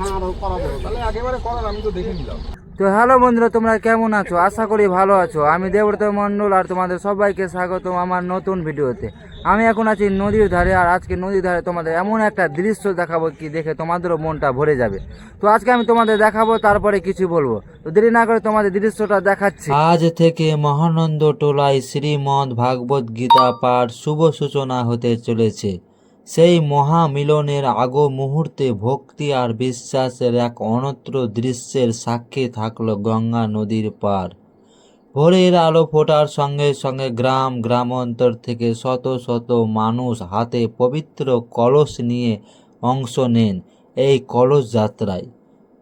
হ্যাঁ, তো হ্যালো বন্ধুরা তোমরা কেমন আছো? আশা করি ভালো আছো। আমি দেবরত মণ্ডল আর তোমাদের সবাইকে স্বাগতম আমার নতুন ভিডিওতে। আমি এখন আছি নদীর ধারে আর আজকে নদীর ধারে তোমাদের এমন একটা দৃশ্য দেখাবো কি দেখে তোমাদেরও মনটা ভরে যাবে। তো আজকে আমি তোমাদের দেখাবো তারপরে কিছু বলব। তো দেরি না করে তোমাদের দৃশ্যটা দেখাচ্ছি। আজ থেকে মহানন্দ টোলায় শ্রীমদ ভাগবত গীতা পাঠ শুভ সূচনা হতে চলেছে। সেই মহামিলনের আগ মুহূর্তে ভক্তি আর বিশ্বাসের এক অনত্র দৃশ্যের সাক্ষী থাকল গঙ্গা নদীর পার। ভোরের আলো ফোটার সঙ্গে সঙ্গে গ্রাম গ্রামান্তর থেকে শত শত মানুষ হাতে পবিত্র কলস নিয়ে অংশ নেন এই কলস যাত্রায়।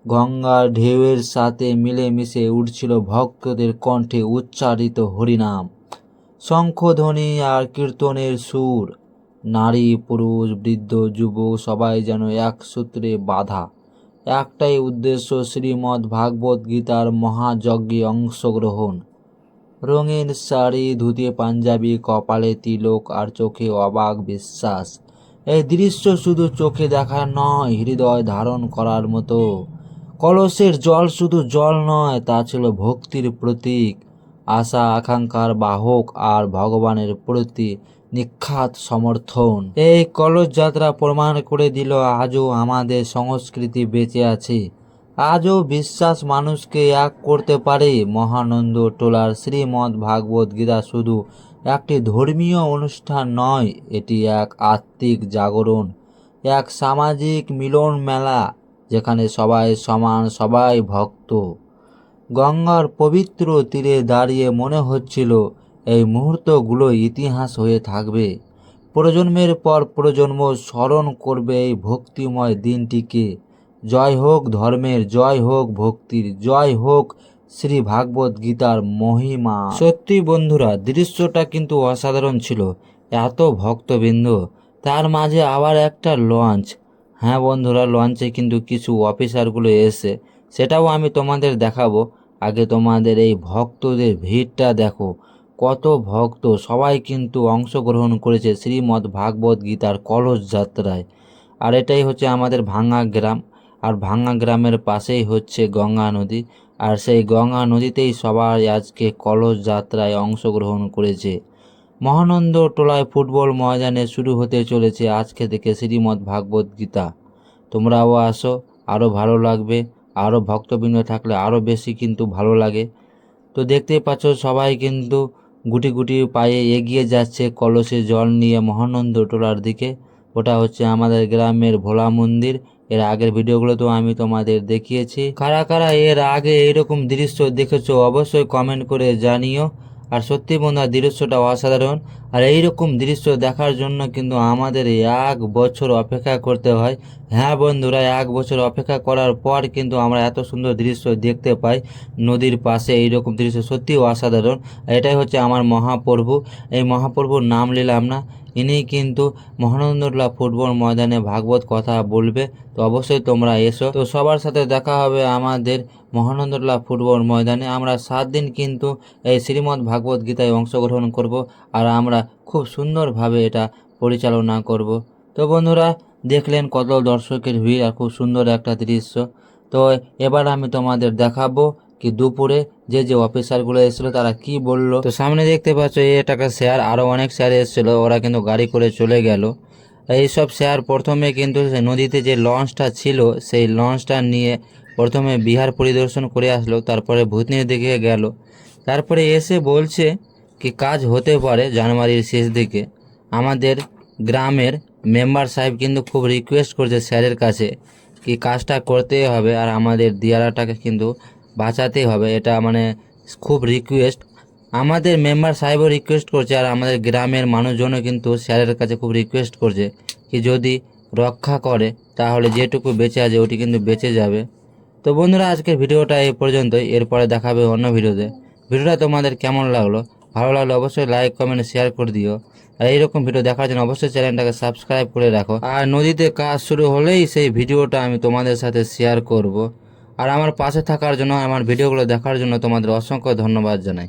গঙ্গার ঢেউয়ের সাথে মিলেমিশে উঠছিল ভক্তদের কণ্ঠে উচ্চারিত হরিনাম। শঙ্খধ্বনি আর কীর্তনের সুর নারী, পুরুষ, বৃদ্ধ, যুবক, সবাই যেন এক সূত্রে বাধা। একটাই উদ্দেশ্য শ্রীমদ্ ভাগবত গীতার মহাযজ্ঞে অংশগ্রহণ। রঙিন শাড়ি, ধুতি, পাঞ্জাবি, কপালে তিলক আর চোখে অবাক বিশ্বাস। এই দৃশ্য শুধু চোখে দেখা নয়, হৃদয় ধারণ করার মতো। কলসের জল শুধু জল নয়, তা ছিল ভক্তির প্রতীক। আশা, আকাঙ্ক্ষার বাহক আর ভগবানের প্রতি নিখাত সমর্থন। এই কলস যাত্রা প্রমাণ করে দিল, আজও আমাদের সংস্কৃতি বেঁচে আছে। আজও বিশ্বাস মানুষকে এক করতে পারে। মহানন্দ টোলার শ্রীমদ ভাগবত গীতা শুধু একটি ধর্মীয় অনুষ্ঠান নয়, এটি এক আত্মিক জাগরণ, এক সামাজিক মিলন মেলা যেখানে সবাই সমান, সবাই ভক্ত। গঙ্গার পবিত্র তীরে দাঁড়িয়ে মনে হচ্ছিল, এই মুহূর্তগুলো ইতিহাস হয়ে থাকবে। প্রজন্মের পর প্রজন্ম স্মরণ করবে এই ভক্তিময় দিনটিকে। জয় হোক ধর্মের, জয় হোক ভক্তির, জয় হোক শ্রী ভাগবত গীতার মহিমা। সত্যি বন্ধুরা, দৃশ্যটা কিন্তু অসাধারণ ছিল, এত ভক্তবৃন্দ। তার মাঝে আবার একটা লঞ্চ। হ্যাঁ বন্ধুরা, লঞ্চে কিন্তু কিছু অফিসারগুলো এসে, সেটাও আমি তোমাদের দেখাবো। আগে তোমাদের এই ভক্তদের ভিড়টা দেখো। কত ভক্ত, সবাই কিন্তু অংশগ্রহণ করেছে শ্রীমদ্ ভাগবত গীতার কলস যাত্রায়। আর এটাই হচ্ছে আমাদের ভাঙ্গা গ্রাম। আর ভাঙ্গা গ্রামের পাশেই হচ্ছে গঙ্গা নদী। আর সেই গঙ্গা নদীতেই সবাই আজকে কলস যাত্রায় অংশগ্রহণ করেছে। মহানন্দ টোলায় ফুটবল ময়দানে শুরু হতে চলেছে আজকে থেকে শ্রীমদ্ ভাগবত গীতা। তোমরাও আসো আরও ভালো লাগবে। আরও ভক্তবৃন্দ থাকলে আরও বেশি কিন্তু ভালো লাগে। তো দেখতেই পাচ্ছ সবাই কিন্তু গুটি গুটি পায়ে এগিয়ে যাচ্ছে, কলসে জল নিয়ে মহানন্দ টোলার দিকে। ওটা হচ্ছে আমাদের গ্রামের ভোলা মন্দির। এর আগের ভিডিওগুলো তো আমি তোমাদের দেখিয়েছি। কারা কারা এর আগে এরকম দৃশ্য দেখেছ অবশ্যই কমেন্ট করে জানিও। আর সত্যি বন্ধুরা দৃশ্যটা অসাধারণ। আর এইরকম দৃশ্য দেখার জন্য কিন্তু আমাদের এক বছর অপেক্ষা করতে হয়। হ্যাঁ বন্ধুরা এক বছর অপেক্ষা করার পর কিন্তু আমরা এত সুন্দর দৃশ্য দেখতে পাই নদীর পাশে। এইরকম দৃশ্য সত্যি অসাধারণ। এটাই হচ্ছে আমার মহাপ্রভু। এই মহাপ্রভুর নাম নিলাম না। ইনি কিন্তু মহানন্দলা ফুটবল ময়দানে ভাগবত কথা বলবে। তো অবশ্যই তোমরা এসো। তো সবার সাথে দেখা হবে আমাদের মহানন্দলা ফুটবল ময়দানে। আমরা সাত দিন কিন্তু এই শ্রীমদ্ ভাগবত গীতায় অংশগ্রহণ করব আর আমরা খুব সুন্দরভাবে এটা পরিচালনা করব। তো বন্ধুরা, দেখলেন কত দর্শকের ভিড় আর খুব সুন্দর একটা দৃশ্য। তো এবার আমি তোমাদের দেখাবো কি দুপুরে যে যে অফিসারগুলো এসেছিল, তারা কি বলল? তো সামনে দেখতে পাচ্ছ, এই টাকা শেয়ার আরও অনেক শেয়ার এসেছিল, ওরা কিন্তু গাড়ি করে চলে গেল। এইসব শেয়ার প্রথমে কিন্তু নদীতে যে লঞ্চটা ছিল, সেই লঞ্চটা নিয়ে প্রথমে বিহার পরিদর্শন করে আসলো, তারপরে ভূতনির দিকে গেল। তারপরে এসে বলছে কি কাজ হতে পারে জানুয়ারির শেষ দিকে। আমাদের গ্রামের মেম্বার সাহেব কিন্তু খুব রিকোয়েস্ট করছে স্যারের কাছে কি কাজটা করতেই হবে, আর আমাদের দিয়ারাটাকে কিন্তু বাঁচাতেই হবে। এটা মানে খুব রিকোয়েস্ট আমাদের মেম্বার সাহেবও রিকোয়েস্ট করছে আর আমাদের গ্রামের মানুষজনও কিন্তু স্যারের কাছে খুব রিকোয়েস্ট করছে কি যদি রক্ষা করে তাহলে যেটুকু বেঁচে আছে ওটি কিন্তু বেঁচে যাবে। তো বন্ধুরা, আজকের ভিডিওটা এই পর্যন্তই। এরপরে দেখাবে অন্য ভিডিওতে। ভিডিওটা তোমাদের কেমন লাগল? ভালো লাগলে অবশ্যই লাইক কমেন্ট শেয়ার করে দিও। আর এইরকম ভিডিও দেখার জন্য অবশ্যই চ্যানেলটাকে সাবস্ক্রাইব করে রাখো। আর নদীতে কাজ শুরু হলেই সেই ভিডিওটা আমি তোমাদের সাথে শেয়ার করব। আর আমার পাশে থাকার জন্য আমার ভিডিওগুলো দেখার জন্য তোমাদের অসংখ্য ধন্যবাদ জানাই।